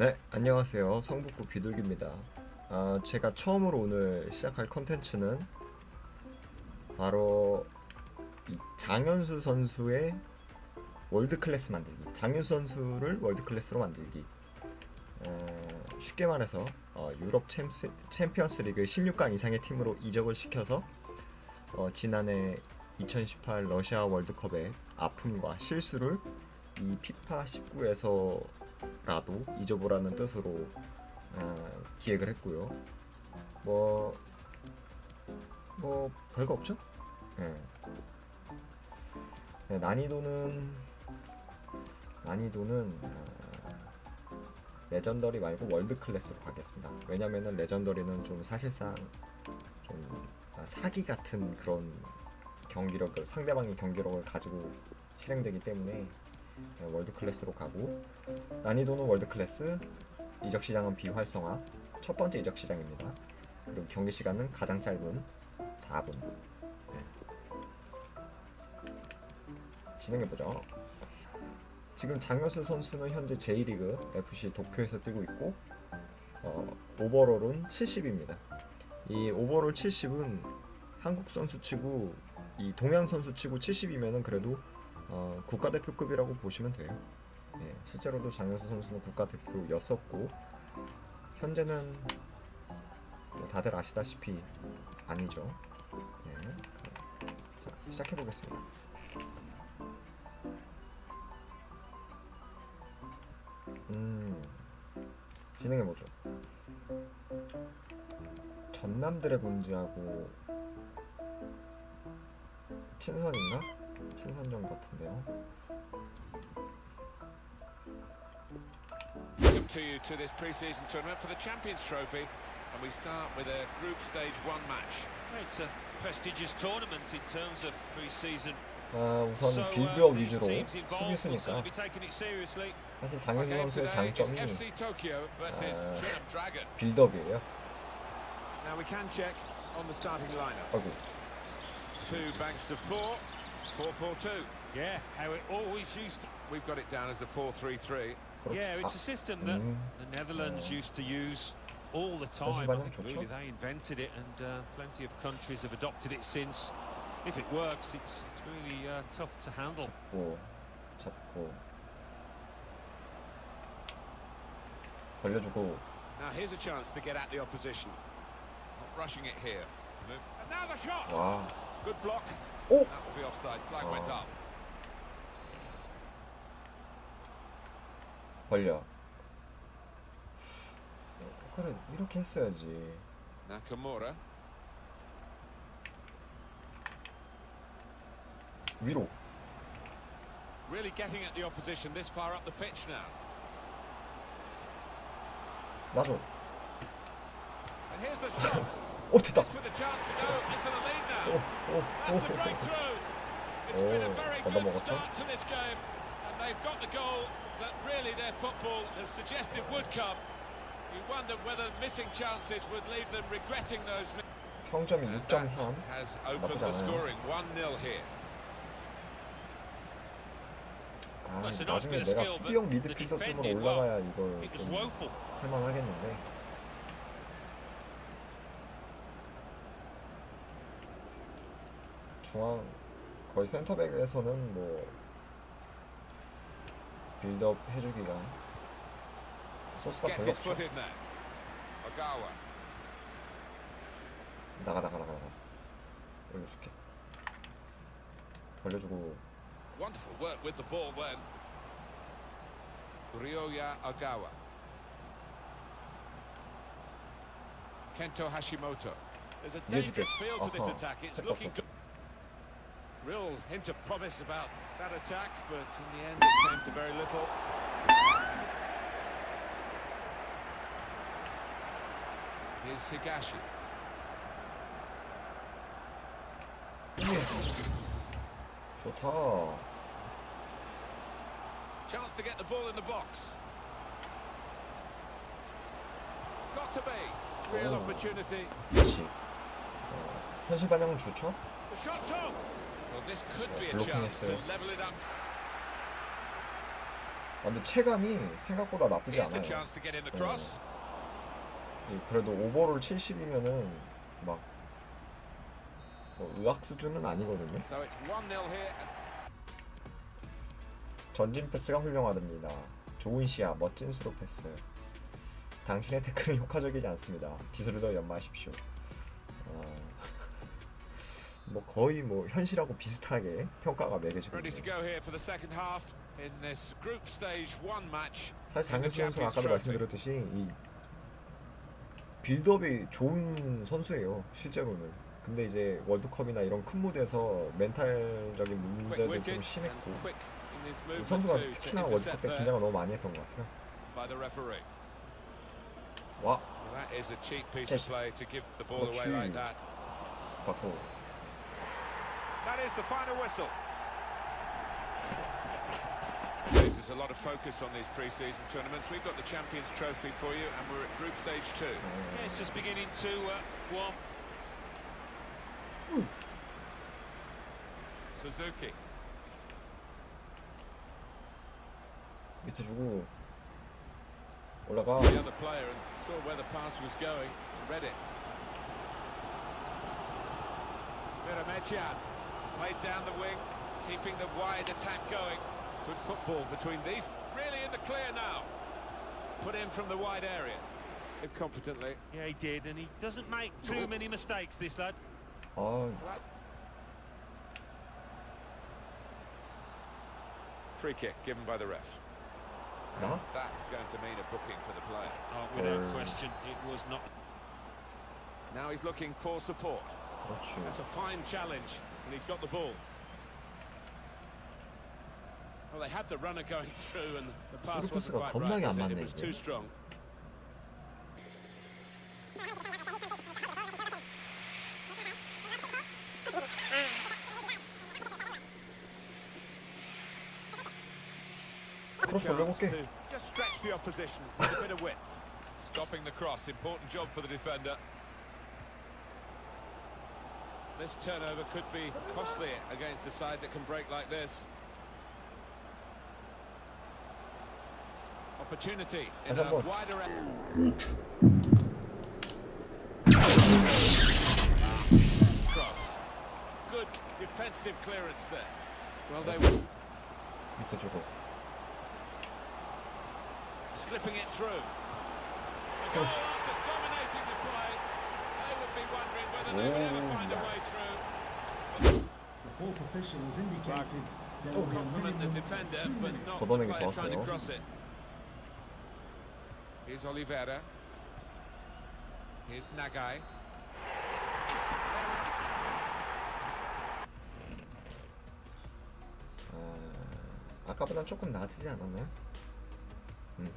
네, 안녕하세요. 성북구 비둘기입니다. 아, 제가 처음으로 오늘 시작할 컨텐츠는 바로 이 장현수 선수의 월드 클래스 만들기. 장현수 선수를 월드 클래스로 만들기. 어, 쉽게 말해서 어, 유럽 챔스, 챔피언스 리그 16강 이상의 팀으로 이적을 시켜서 어, 지난해 2018 러시아 월드컵의 아픔과 실수를 이 피파 19에서 라도 잊어보라는 뜻으로 어, 기획을 했고요. 뭐, 뭐 별거 없죠? 예. 네, 난이도는 난이도는 아, 레전더리 말고 월드 클래스로 가겠습니다. 왜냐면은 레전더리는 좀 사실상 좀 아, 사기 같은 그런 경기력을 상대방의 경기력을 가지고 실행되기 때문에 네, 월드 클래스로 가고 난이도는 월드 클래스 이적 시장은 비활성화 첫 번째 이적 시장입니다. 그리고 경기 시간은 가장 짧은 4분. 진행해 보죠. 지금 장현수 선수는 현재 J리그 FC 도쿄에서 뛰고 있고 어, 오버롤은 70입니다. 이 오버롤 70은 한국 선수 치고 이 동양 선수 치고 70이면은 그래도 어, 국가대표급이라고 보시면 돼요. 예, 실제로도 장현수 선수는 국가대표였었고 현재는 뭐 다들 아시다시피 아니죠. 예. 자 시작해 보겠습니다. 음 진행해 보죠. 전남 드래곤즈하고 친선인가? 친선전 같은데요. Welcome to you to this pre-season tournament for the Champions Trophy, and we start with a group stage one match. It's a prestigious tournament in terms of pre-season. 아 우선 So, uh, 빌드업 these 위주로 teams involved will 수비수니까 certainly be taking it seriously. 사실 장현수 Our game 선수의 today is 장점이 FC Tokyo versus Uh, Trinam Dragon. 빌드업이에요. Now we can check on the starting lineup. 아이고 Two banks of four, 4-4-2. Yeah, how it always used to. We've got it down as a 4-3-3. 그렇죠. Yeah, it's a system that 음, the Netherlands 어. used to use all the time. I 반영 think 좋죠. really they invented it, and uh, plenty of countries have adopted it since. If it works, it's, it's really uh, tough to handle. 잡고 잡고 벌려주고 Now here's a chance to get at the opposition. Not rushing it here. And now the shot! 와 Good block. 오! That will be offside. Flag went Oh. up. 벌려. 그래 이렇게 했어야지. Nakamura. 위로. Really getting at the opposition this far up the pitch now. 놔줘. And here's the shot. 오 됐다. Just with a chance to go into the lead now. 오오오 That's the breakthrough. It's been a Oh, very 걷어 good 먹었죠? start to this game. And they've got the goal that really their football has suggested would come. You wondered whether missing chances would leave them regretting those. mi- 평점이 And that 6.3. has opened 나쁘지 the 않아요. scoring 1-0 here. 아 That's a nice 나중에 bit of 내가 skill, but 수비형 the 미드필더쯤으로 defending, 올라가야 이걸 It was 좀 woeful. 할만하겠는데. 중앙 거의 센터백에서는 뭐 빌드업 해주기가 소스가 별로 없죠. 나가 나가 나가 나가. 올려줄게. 벌려주고. Ryoya. Kento Hashimoto. There's a 이해줄게. dangerous feel to this 아하. attack. It's 택도 looking 없었죠. Real hint of promise about that attack, but in the end it came to very little. Here's Higashi. 좋다. Chance to get the ball in the box. Got to be. Real Oh. opportunity. 그렇지. 어, 현실 반영은 좋죠. The shot's on. Well, this could be a blocking chance to 했어요. level it up. 아, 근데 체감이 생각보다 나쁘지 않아요. 이 그래도 오버롤 70이면은 막 뭐 의학 수준은 아니거든요. So it's 1-0 here. 전진 패스가 훌륭하답니다. 좋은 시야, 멋진 수로 패스. 당신의 태클은 효과적이지 않습니다. 기술을 더 연마하십시오. 어, 뭐 거의 뭐 현실하고 비슷하게 평가가 매겨지고 있네요. 사실 선수가 Champions 아까도. 말씀드렸듯이 이 빌드업이 좋은 선수예요 실제로는 근데 이제 월드컵이나 이런 큰 무대에서 멘탈적인 문제도 좀 심했고 선수가 특히나 월드컵 때 긴장을 너무 많이 했던 것 같아요. 와 like that. 받고 That is the final whistle. There's a lot of focus on these pre-season tournaments. We've got the Champions Trophy for you, and we're at group stage two. Yeah, it's just beginning to uh, warm. Hmm. Suzuki. It is raw. Oliver. The other player and saw where the pass was going and read it. Miramechan. Played down the wing, keeping the wide attack going. Good football between these. Really in the clear now. Put in from the wide area. Confidently. Yeah, he did, and he doesn't make too many mistakes, this lad. Oh. Free kick given by the ref. No? That's going to mean a booking for the player. Oh, without um. question, it was not. Now he's looking for support. That's a fine challenge. And he's got the ball. Well, they had the runner going through and the pass was quite right. It, was too strong. Just stretch the opposition with a bit of width. Stopping the cross, important job for the defender. This turnover could be costly against a side that can break like this. Opportunity in 다시 a 한번. wider area. Cross. Good defensive clearance there. Well, they were 밑에 주고 slipping it through. The goal 그렇지. after dominating the play. They would be wondering whether they would ever 걷어내기 좋았어요. cross it. Here's Oliveira. Here's Nagai. 아, 아까보다 조금 나아지지 않았나요? 음.